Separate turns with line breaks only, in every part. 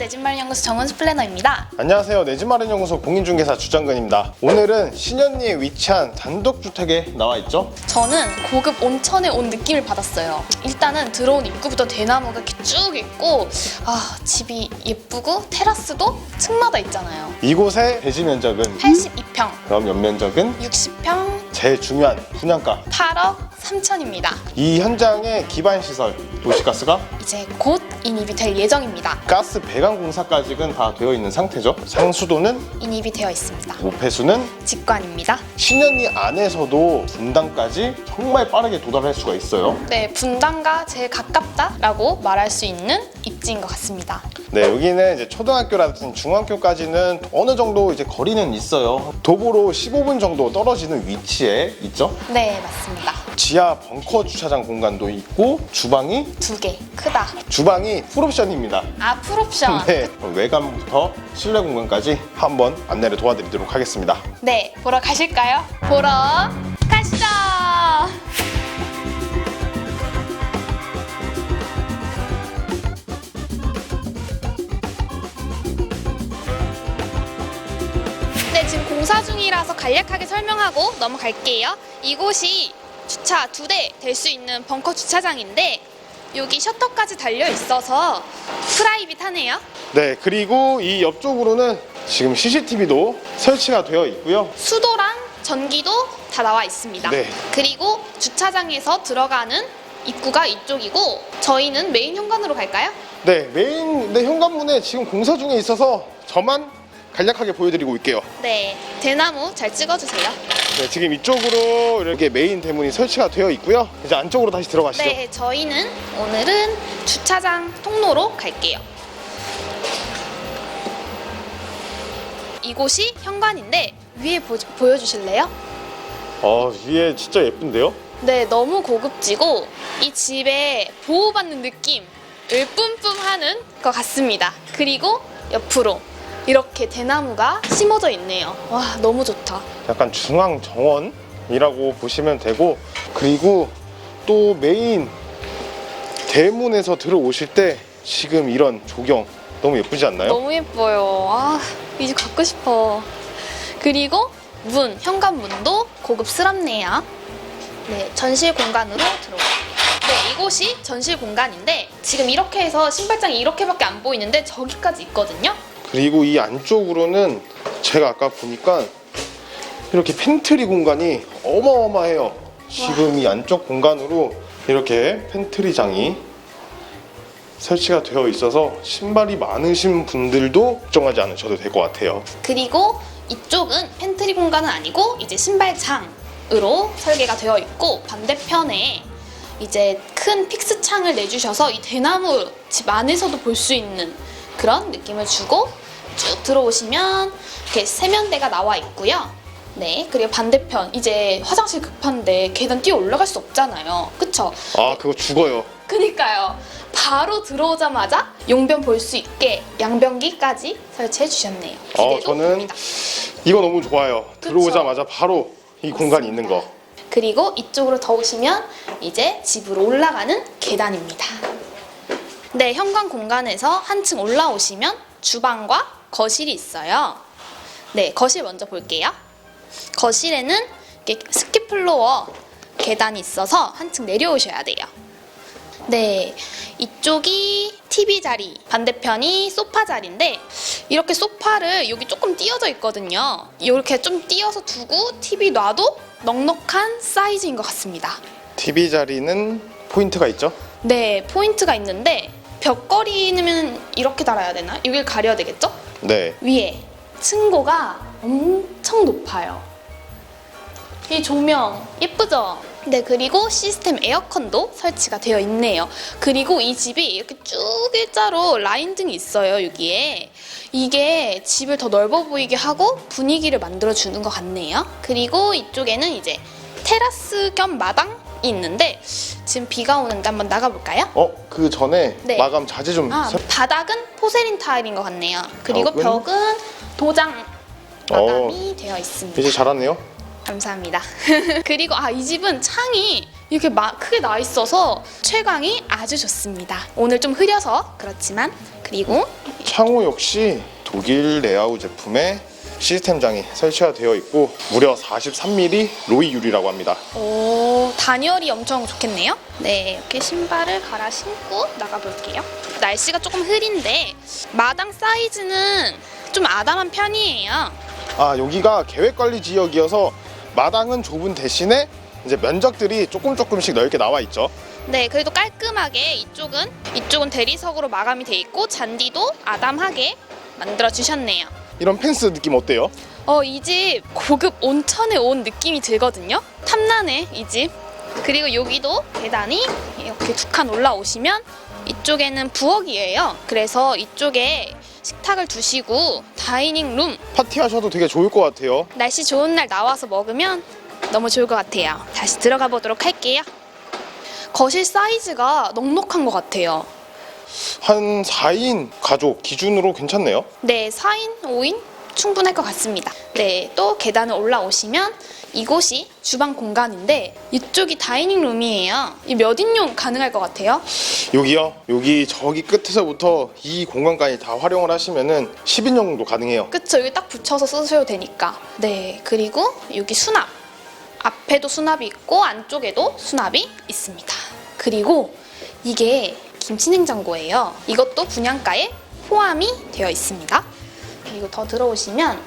내집 마련 연구소 정은수 플래너입니다.
안녕하세요. 내집 마련 연구소 공인중개사 주장근입니다. 오늘은 신현리에 위치한 단독주택에 나와 있죠?
저는 고급 온천에 온 느낌을 받았어요. 일단은 들어온 입구부터 대나무가 이렇게 쭉 있고 아 집이 예쁘고 테라스도 층마다 있잖아요.
이곳의 대지 면적은
82평,
그럼 연면적은
60평,
제일 중요한 분양가.
8억 3천입니다.
이 현장의 기반 시설 도시가스가
이제 곧 인입이 될 예정입니다.
가스 배관 공사까지는 다 되어 있는 상태죠. 상수도는
인입이 되어 있습니다.
모패수는
직관입니다.
신현리 안에서도 분당까지 정말 빠르게 도달할 수가 있어요.
네, 분당과 제일 가깝다라고 말할 수 있는 입지인 것 같습니다.
네, 여기는 이제 초등학교라든지 중학교까지는 어느 정도 이제 거리는 있어요. 도보로 15분 정도 떨어지는 위치에 있죠.
네, 맞습니다.
지하 벙커 주차장 공간도 있고 주방이
두 개, 크다.
주방이 풀옵션입니다.
아, 풀옵션.
네, 외관부터 실내 공간까지 한번 안내를 도와드리도록 하겠습니다.
네, 보러 가실까요? 보러 가시죠. 네, 지금 공사 중이라서 간략하게 설명하고 넘어갈게요. 이곳이 주차 두 대 될 수 있는 벙커 주차장인데 여기 셔터까지 달려 있어서 프라이빗하네요.
네, 그리고 이 옆쪽으로는 지금 CCTV도 설치가 되어 있고요.
수도랑 전기도 다 나와 있습니다.
네.
그리고 주차장에서 들어가는 입구가 이쪽이고 저희는 메인 현관으로 갈까요?
네, 메인 네, 현관문에 지금 공사 중에 있어서 저만 간략하게 보여드리고 있게요.
네, 대나무 잘 찍어주세요.
네, 지금 이쪽으로 이렇게 메인 대문이 설치가 되어 있고요. 이제 안쪽으로 다시 들어가시죠.
네, 저희는 오늘은 주차장 통로로 갈게요. 이곳이 현관인데 위에 보, 보여주실래요?
어, 위에 진짜 예쁜데요?
네, 너무 고급지고 이 집에 보호받는 느낌을 뿜뿜하는 것 같습니다. 그리고 옆으로 이렇게 대나무가 심어져 있네요. 와, 너무 좋다.
약간 중앙 정원이라고 보시면 되고 그리고 또 메인 대문에서 들어오실 때 지금 이런 조경 너무 예쁘지 않나요?
너무 예뻐요. 아, 이제 갖고 싶어. 그리고 문, 현관문도 고급스럽네요. 네, 전실 공간으로 들어가요. 네, 이곳이 전실 공간인데 지금 이렇게 해서 신발장이 이렇게밖에 안 보이는데 저기까지 있거든요.
그리고 이 안쪽으로는 제가 아까 보니까 이렇게 팬트리 공간이 어마어마해요. 지금 이 안쪽 공간으로 이렇게 팬트리장이 설치가 되어 있어서 신발이 많으신 분들도 걱정하지 않으셔도 될 것 같아요.
그리고 이쪽은 팬트리 공간은 아니고 이제 신발장으로 설계가 되어 있고 반대편에 이제 큰 픽스 창을 내주셔서 이 대나무 집 안에서도 볼 수 있는 그런 느낌을 주고 쭉 들어오시면 이렇게 세면대가 나와 있고요. 네, 그리고 반대편 이제 화장실 급한데 계단 뛰어 올라갈 수 없잖아요. 그쵸?
아, 그거 죽어요.
그니까요. 바로 들어오자마자 용변 볼 수 있게 양변기까지 설치해 주셨네요.
어,
기대도
저는
됩니다.
이거 너무 좋아요.
그쵸?
들어오자마자 바로 이 공간이 있는 거.
그리고 이쪽으로 더 오시면 이제 집으로 올라가는 계단입니다. 네, 현관 공간에서 한층 올라오시면 주방과 거실이 있어요. 네, 거실 먼저 볼게요. 거실에는 스키플로어 계단이 있어서 한층 내려오셔야 돼요. 네, 이쪽이 TV 자리, 반대편이 소파 자리인데 이렇게 소파를 여기 조금 띄어져 있거든요. 이렇게 좀 띄어서 두고 TV 놔도 넉넉한 사이즈인 것 같습니다.
TV 자리는 포인트가 있죠?
네, 포인트가 있는데 벽걸이는 이렇게 달아야 되나? 여길 가려야 되겠죠?
네.
위에 층고가 엄청 높아요. 이 조명 예쁘죠? 네, 그리고 시스템 에어컨도 설치가 되어 있네요. 그리고 이 집이 이렇게 쭉 일자로 라인 등이 있어요, 여기에. 이게 집을 더 넓어 보이게 하고 분위기를 만들어 주는 것 같네요. 그리고 이쪽에는 이제 테라스 겸 마당이 있는데 지금 비가 오는데 한번 나가볼까요?
어, 그 전에
네.
마감 자재 좀
아,
설-
바닥은 포세린 타일인 것 같네요. 그리고
벽은?
벽은 도장 마감이 되어 있습니다.
이제 잘하네요.
감사합니다. 그리고 아 이 집은 창이 이렇게 마- 크게 나 있어서 채광이 아주 좋습니다. 오늘 좀 흐려서 그렇지만 그리고
창호 역시 독일 레아우 제품의 시스템장이 설치가 되어 있고 무려 43mm 로이 유리라고 합니다.
오, 단열이 엄청 좋겠네요. 네, 이렇게 신발을 갈아 신고 나가볼게요. 날씨가 조금 흐린데 마당 사이즈는 좀 아담한 편이에요.
아 여기가 계획관리 지역이어서 마당은 좁은 대신에 이제 면적들이 조금 조금씩 넓게 나와 있죠.
네, 그래도 깔끔하게 이쪽은 이쪽은 대리석으로 마감이 돼 있고 잔디도 아담하게 만들어 주셨네요.
이런 펜스 느낌 어때요?
어, 이 집 고급 온천에 온 느낌이 들거든요. 탐나네, 이 집. 그리고 여기도 계단이 이렇게 두 칸 올라오시면 이쪽에는 부엌이에요. 그래서 이쪽에 식탁을 두시고 다이닝 룸
파티하셔도 되게 좋을 것 같아요.
날씨 좋은 날 나와서 먹으면 너무 좋을 것 같아요. 다시 들어가 보도록 할게요. 거실 사이즈가 넉넉한 것 같아요.
한 4인 가족 기준으로 괜찮네요.
네, 4인, 5인 충분할 것 같습니다. 네, 또 계단을 올라오시면 이곳이 주방 공간인데 이쪽이 다이닝 룸이에요. 이 몇 인용 가능할 것 같아요?
여기요. 여기 저기 끝에서부터 이 공간까지 다 활용을 하시면은 10인 정도 가능해요.
그쵸, 여기 딱 붙여서 쓰셔도 되니까. 네, 그리고 여기 수납. 앞에도 수납이 있고 안쪽에도 수납이 있습니다. 그리고 이게 김치냉장고예요. 이것도 분양가에 포함이 되어 있습니다. 그리고 더 들어오시면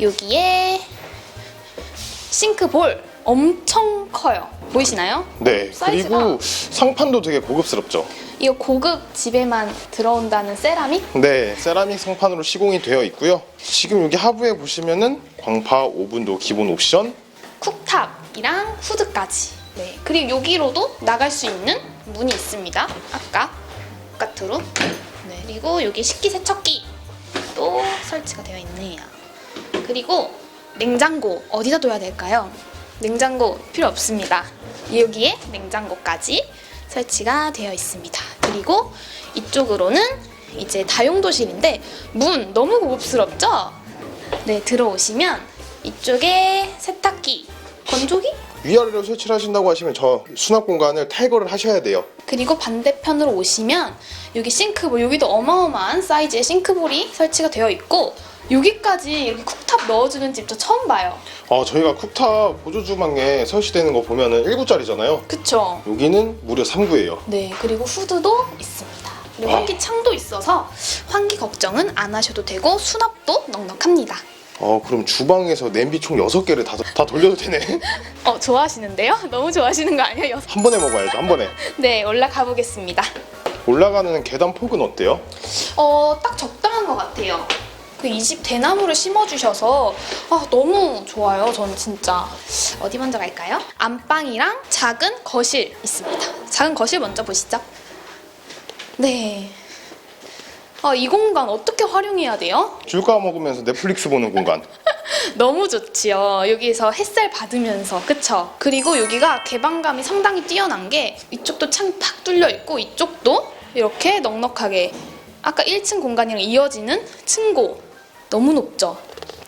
여기에 싱크볼 엄청 커요. 보이시나요?
네.
사이즈가.
그리고 상판도 되게 고급스럽죠.
이거 고급 집에만 들어온다는 세라믹?
네, 세라믹 상판으로 시공이 되어 있고요. 지금 여기 하부에 보시면은 광파 오븐도 기본 옵션.
쿡탑이랑 후드까지. 네. 그리고 여기로도 나갈 수 있는 문이 있습니다. 아까 바깥으로. 네. 그리고 여기 식기세척기 또 설치가 되어 있네요. 그리고 냉장고 어디다 둬야 될까요? 냉장고 필요 없습니다. 여기에 냉장고까지 설치가 되어 있습니다. 그리고 이쪽으로는 이제 다용도실인데 문 너무 고급스럽죠? 네, 들어오시면 이쪽에 세탁기, 건조기,
위아래로 설치를 하신다고 하시면 저 수납 공간을 탈거를 하셔야 돼요.
그리고 반대편으로 오시면 여기 싱크볼, 여기도 어마어마한 사이즈의 싱크볼이 설치가 되어 있고 여기까지 이렇게 쿡탑 넣어주는 집저 처음 봐요.
아, 저희가 쿡탑 보조 주방에 설치되는 거 보면은 1구짜리잖아요.
그쵸?
여기는 무려 3구예요.
네, 그리고 후드도 있습니다. 그리고
와.
환기 창도 있어서 환기 걱정은 안 하셔도 되고 수납도 넉넉합니다.
어, 그럼 주방에서 냄비 총 6개를 다, 다 돌려도 되네.
어, 좋아하시는데요? 너무 좋아하시는 거 아니에요?
한 번에 먹어야죠, 한 번에.
네, 올라가 보겠습니다.
올라가는 계단 폭은 어때요?
어, 딱 적당한 것 같아요. 그 이 집 대나무를 심어주셔서 아, 너무 좋아요. 전 진짜. 어디 먼저 갈까요? 안방이랑 작은 거실 있습니다. 작은 거실 먼저 보시죠. 네. 아, 이 공간 어떻게 활용해야 돼요?
줄 까 먹으면서 넷플릭스 보는 공간.
너무 좋지요. 여기서 햇살 받으면서, 그쵸? 그리고 여기가 개방감이 상당히 뛰어난 게 이쪽도 창 탁 뚫려 있고 이쪽도 이렇게 넉넉하게 아까 1층 공간이랑 이어지는 층고 너무 높죠?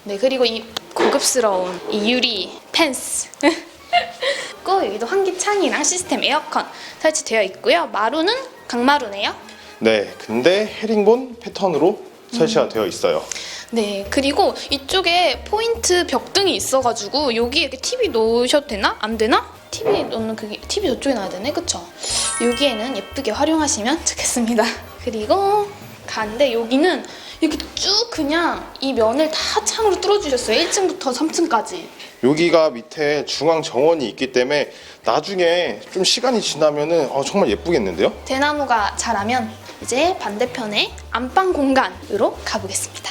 네, 그리고 이 고급스러운 이 유리 펜스. 그리고 여기도 환기창이랑 시스템 에어컨 설치되어 있고요. 마루는 강마루네요.
네, 근데 헤링본 패턴으로 설치가 되어 있어요.
네, 그리고 이쪽에 포인트 벽등이 있어가지고 여기 이렇게 TV 놓으셔도 되나? 안 되나? TV 놓는 그게 TV 저쪽에 놔야 되네, 그쵸? 여기에는 예쁘게 활용하시면 좋겠습니다. 그리고 가는데 여기는 이렇게 쭉 그냥 이 면을 다 창으로 뚫어주셨어요. 1층부터 3층까지.
여기가 밑에 중앙 정원이 있기 때문에 나중에 좀 시간이 지나면은 어, 정말 예쁘겠는데요?
대나무가 자라면 이제 반대편에 안방 공간으로 가보겠습니다.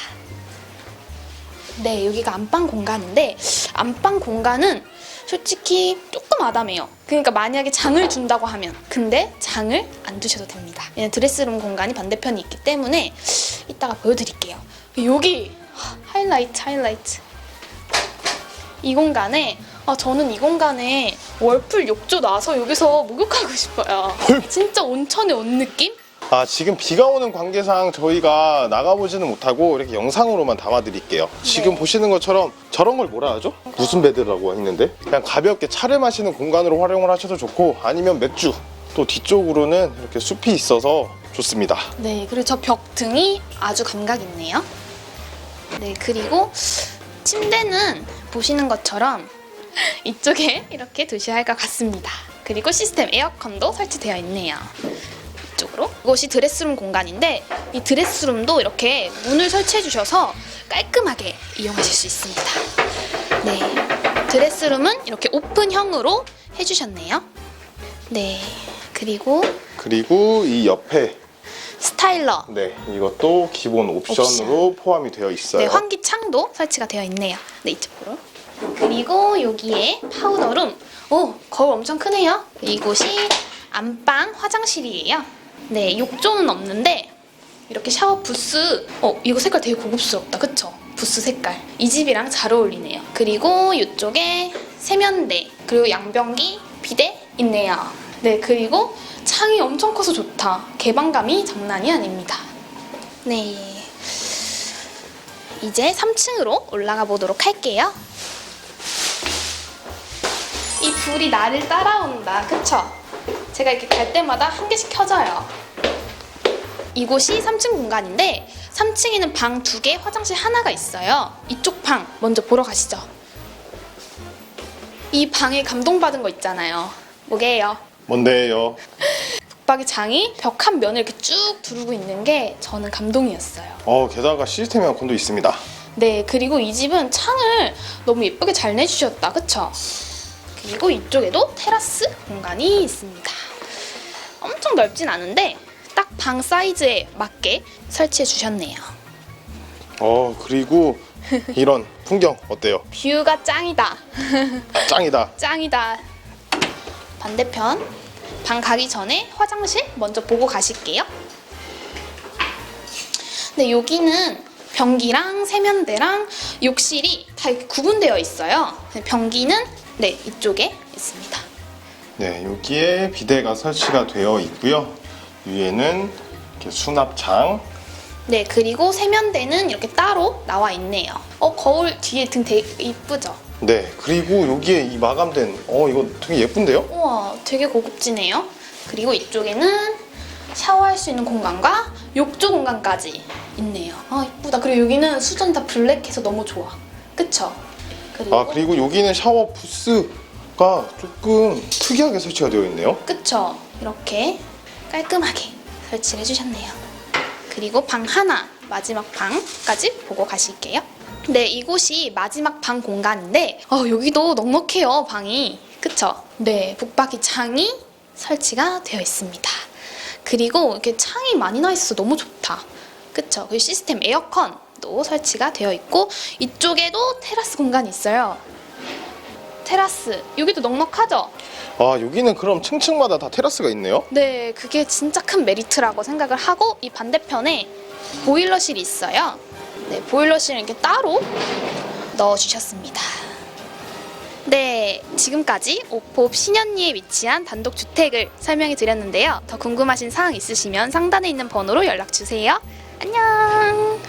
네, 여기가 안방 공간인데 안방 공간은 솔직히 조금 아담해요. 그러니까 만약에 장을 준다고 하면 근데 장을 안 두셔도 됩니다. 드레스룸 공간이 반대편에 있기 때문에 이따가 보여드릴게요. 여기 하이라이트 하이라이트 이 공간에 아 저는 이 공간에 월풀 욕조 나와서 여기서 목욕하고 싶어요. 진짜 온천에 온 느낌?
아 지금 비가 오는 관계상 저희가 나가보지는 못하고 이렇게 영상으로만 담아드릴게요. 지금
네.
보시는 것처럼 저런 걸 뭐라 하죠? 무슨 베드라고 했는데 그냥 가볍게 차를 마시는 공간으로 활용을 하셔도 좋고 아니면 맥주 또 뒤쪽으로는 이렇게 숲이 있어서 좋습니다.
네, 그리고 저 벽 등이 아주 감각 있네요. 네, 그리고 침대는 보시는 것처럼 이쪽에 이렇게 두셔야 할 것 같습니다. 그리고 시스템 에어컨도 설치되어 있네요. 이쪽으로. 이곳이 드레스룸 공간인데 이 드레스룸도 이렇게 문을 설치해 주셔서 깔끔하게 이용하실 수 있습니다. 네, 드레스룸은 이렇게 오픈형으로 해주셨네요. 네, 그리고
그리고 이 옆에
스타일러
네 이것도 기본 옵션으로 포함이 되어 있어요.
네, 환기창도 설치가 되어 있네요. 네, 이쪽으로. 그리고 여기에 파우더룸. 오, 거울 엄청 크네요. 이곳이 안방 화장실이에요. 네, 욕조는 없는데 이렇게 샤워 부스. 어, 이거 색깔 되게 고급스럽다. 그쵸? 부스 색깔. 이 집이랑 잘 어울리네요. 그리고 이쪽에 세면대, 그리고 양변기, 비데 있네요. 네, 그리고 창이 엄청 커서 좋다. 개방감이 장난이 아닙니다. 네. 이제 3층으로 올라가 보도록 할게요. 이 불이 나를 따라온다. 그쵸? 제가 이렇게 갈 때마다 한 개씩 켜져요. 이곳이 3층 공간인데 3층에는 방 두 개, 화장실 하나가 있어요. 이쪽 방 먼저 보러 가시죠. 이 방에 감동받은 거 있잖아요. 뭐게요?
뭔데요?
북박이 장이 벽 한 면을 이렇게 쭉 두르고 있는 게 저는 감동이었어요.
어 게다가 시스템 에어컨도 있습니다.
네, 그리고 이 집은 창을 너무 예쁘게 잘 내주셨다. 그쵸? 그리고 이쪽에도 테라스 공간이 있습니다. 엄청 넓진 않은데 딱 방 사이즈에 맞게 설치해 주셨네요.
어 그리고 이런 풍경 어때요?
뷰가 짱이다.
짱이다.
짱이다. 반대편 방 가기 전에 화장실 먼저 보고 가실게요. 네, 여기는 변기랑 세면대랑 욕실이 다 이렇게 구분되어 있어요. 네, 변기는 네 이쪽에 있습니다.
네 여기에 비데가 설치가 되어 있고요. 위에는 이렇게 수납장.
네 그리고 세면대는 이렇게 따로 나와 있네요. 어 거울 뒤에 등 되게 이쁘죠?
네 그리고 여기에 이 마감된 어 이거 되게 예쁜데요?
우와 되게 고급지네요. 그리고 이쪽에는 샤워할 수 있는 공간과 욕조 공간까지 있네요. 아 이쁘다. 그리고 여기는 수전 다 블랙해서 너무 좋아. 그쵸? 그리고
아 그리고 여기는 샤워 부스 가 조금 특이하게 설치가 되어 있네요.
그쵸? 이렇게 깔끔하게 설치를 해주셨네요. 그리고 방 하나, 마지막 방까지 보고 가실게요. 네, 이곳이 마지막 방 공간인데, 어, 여기도 넉넉해요, 방이. 그쵸? 네, 북박이 창이 설치가 되어 있습니다. 그리고 이렇게 창이 많이 나 있어서 너무 좋다. 그쵸? 그리고 시스템 에어컨도 설치가 되어 있고, 이쪽에도 테라스 공간이 있어요. 테라스. 여기도 넉넉하죠?
아 여기는 그럼 층층마다 다 테라스가 있네요.
네, 그게 진짜 큰 메리트라고 생각을 하고 이 반대편에 보일러실이 있어요. 네, 보일러실을 이렇게 따로 넣어주셨습니다. 네, 지금까지 옥포 신현리에 위치한 단독 주택을 설명해 드렸는데요. 더 궁금하신 사항 있으시면 상단에 있는 번호로 연락 주세요. 안녕.